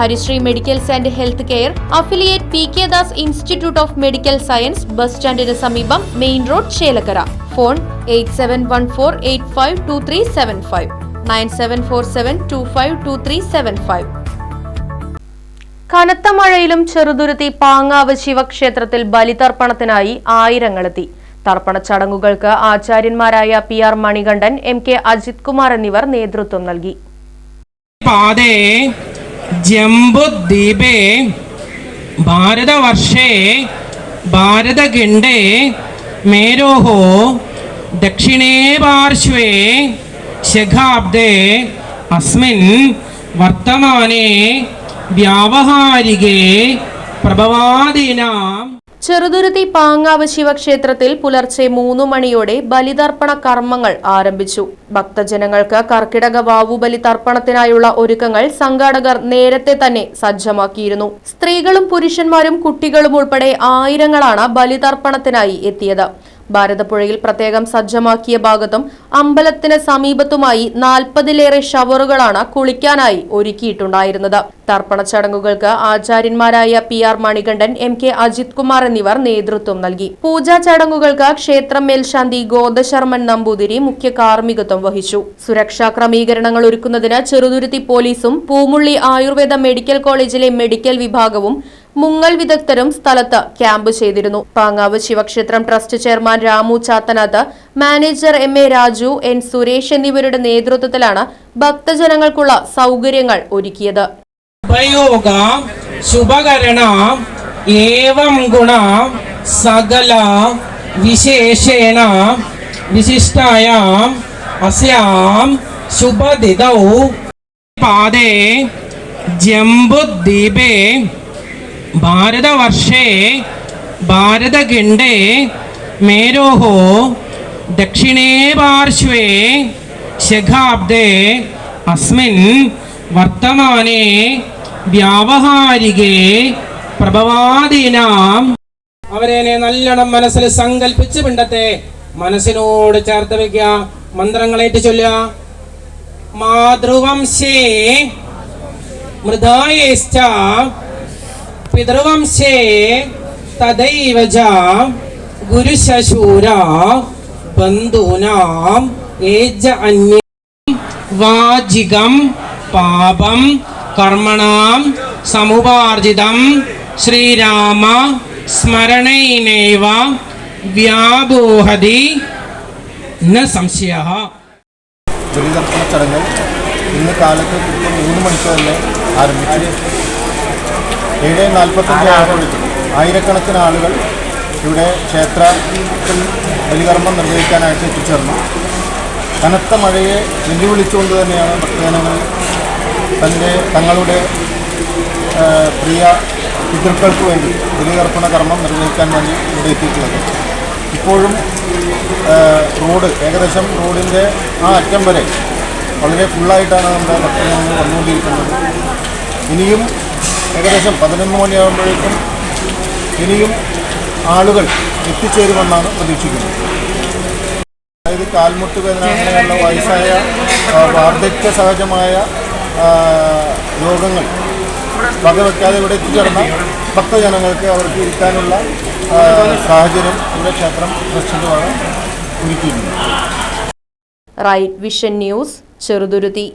Harisree medicals and health care affiliate P K Das institute of medical science bus സ്റ്റാൻഡിന് സമീപം main road Chelakkara. Phone eight seven one four eight five two three seven five. Nine seven four seven two five two three seven five. കനത്ത മഴയിലും ചെറുതുരുത്തി പാങ്ങാവ് ശിവക്ഷേത്രത്തിൽ ബലിതർപ്പണത്തിനായി ആയിരങ്ങളെത്തി. തർപ്പണ ചടങ്ങുകൾക്ക് ആചാര്യന്മാരായ P R Manikandan M K Ajith Kumar എന്നിവർ നേതൃത്വം നൽകി. പാദേ ജംബുദ്വീപേ ഭാരതവർഷേ ഭാരതഖണ്ഡേ മേരോः ദക്ഷിണേ പാർശ്വേ ശഖാബ്ദേ അസ്മിൻ വർത്തമാനേ വ്യാവഹാരികേ പ്രഭവാദീനാം ചെറുതുരുത്തി പാങ്ങാവ് ശിവക്ഷേത്രത്തിൽ പുലർച്ചെ മൂന്നു മണിയോടെ ബലിതർപ്പണ കർമ്മങ്ങൾ ആരംഭിച്ചു. ഭക്തജനങ്ങൾക്ക് കർക്കിടക വാവുബലി തർപ്പണത്തിനായുള്ള ഒരുക്കങ്ങൾ സംഘാടകർ നേരത്തെ തന്നെ സജ്ജമാക്കിയിരുന്നു. സ്ത്രീകളും പുരുഷന്മാരും കുട്ടികളും ഉൾപ്പെടെ ആയിരങ്ങളാണ് ബലിതർപ്പണത്തിനായി എത്തിയത്. ഭാരതപ്പുഴയിൽ പ്രത്യേകം സജ്ജമാക്കിയ ഭാഗത്തും അമ്പലത്തിന് സമീപത്തുമായി നാൽപ്പതിലേറെ ഷവറുകളാണ് കുളിക്കാനായി ഒരുക്കിയിട്ടുണ്ടായിരുന്നത്. തർപ്പണ ചടങ്ങുകൾക്ക് ആചാര്യന്മാരായ P R Manikandan M K Ajith Kumar എന്നിവർ നേതൃത്വം നൽകി. പൂജാ ചടങ്ങുകൾക്ക് ക്ഷേത്രം മേൽശാന്തി ഗോദശർമ്മൻ നമ്പൂതിരി മുഖ്യ കാർമ്മികത്വം വഹിച്ചു. സുരക്ഷാ ക്രമീകരണങ്ങൾ ഒരുക്കുന്നതിന് ചെറുതുരുത്തി പോലീസും പൂമുള്ളി ആയുർവേദ മെഡിക്കൽ കോളേജിലെ മെഡിക്കൽ വിഭാഗവും മുങ്ങൽ വിദഗ്ധരും സ്ഥലത്ത് ക്യാമ്പ് ചെയ്തിരുന്നു. പാങ്ങാവ് ശിവക്ഷേത്രം trust chairman Ramu Chathanath manager M A Raju N Suresh എന്നിവരുടെ നേതൃത്വത്തിലാണ് ഭക്തജനങ്ങൾക്കുള്ള സൗകര്യങ്ങൾ ഒരുക്കിയത്. ഏവം വിശിഷ്ടായാം അസ്യാം ശുഭദിതൗ. പാദേ ജംബുദ്വീപേ ഭാരതവർഷേ ഭാരതഖണ്ഡേ മേരോഹോ ദക്ഷിണേ പാർശ്വേ ശഖാബ്ദേ അസ്മിൻ വർത്തമാനേ വ്യാവഹാരികേ പ്രഭവാദീനാം. അവരെ നല്ലോണം മനസ്സിൽ സങ്കല്പിച്ച് പിണ്ടത്തെ മനസ്സിനോട് ചേർത്ത് വെക്കുക മന്ത്രങ്ങളേറ്റ് ചൊല്ലുക. മാതൃവംശേ മൃദായേശ്ച പിതൃവംശേ തദൈവ ച ഗുരുശശൂര ബന്ധൂനാം ഏജ അന്യ വാചികം പാപം കർമ്മണാം സമുപാർജിതം ശ്രീരാമ സ്മരണൈനൈവ വ്യാബോഹതി. ന സംശയ. ബലിതർപ്പണ ചടങ്ങ് ഇന്ന് കാലത്ത് മൂന്ന് മണിക്ക് ആരംഭിച്ചു ഏഴ് നാൽപ്പത്തഞ്ച് ആയപ്പോഴേക്കും ആയിരക്കണക്കിന് ആളുകൾ ഇവിടെ ക്ഷേത്രത്തിൽ ബലികർമ്മം നിർവഹിക്കാനായിട്ട് എത്തിച്ചേർന്നു. കനത്ത മഴയെ വെല്ലുവിളിച്ചുകൊണ്ട് തന്നെയാണ് ഭക്തജനങ്ങൾ തന്റെ തങ്ങളുടെ പ്രിയ പിതൃക്കൾക്ക് വേണ്ടി ബലികർപ്പണ കർമ്മം നിർവഹിക്കാൻ വേണ്ടി ഇവിടെ എത്തിയിട്ടുള്ളത്. ഇപ്പോഴും റോഡ് ഏകദേശം റോഡിന്റെ ആ അറ്റം വരെ വളരെ ഫുള്ളായിട്ടാണ് നമ്മുടെ ഭക്തജനങ്ങൾ വന്നുകൊണ്ടിരിക്കുന്നത്. ഇനിയും ഏകദേശം പതിനൊന്ന് മണിയാകുമ്പോഴേക്കും ഇനിയും ആളുകൾ എത്തിച്ചേരുമെന്നാണ് പ്രതീക്ഷിക്കുന്നത്. അതായത് കാൽമുട്ട് വേദന അങ്ങനെയുള്ള വയസ്സായ വാർദ്ധക്യ സഹജമായ രോഗങ്ങൾ വകവെക്കാതെ ഇവിടെ എത്തിച്ചേർന്ന ഭക്തജനങ്ങൾക്ക് അവർക്ക് ഇരിക്കാനുള്ള സാഹചര്യം ഇവിടെ ക്ഷേത്രം പ്രശ്നമാണ് റൈറ്റ് വിഷൻ ന്യൂസ് ചെറുതുരുത്തി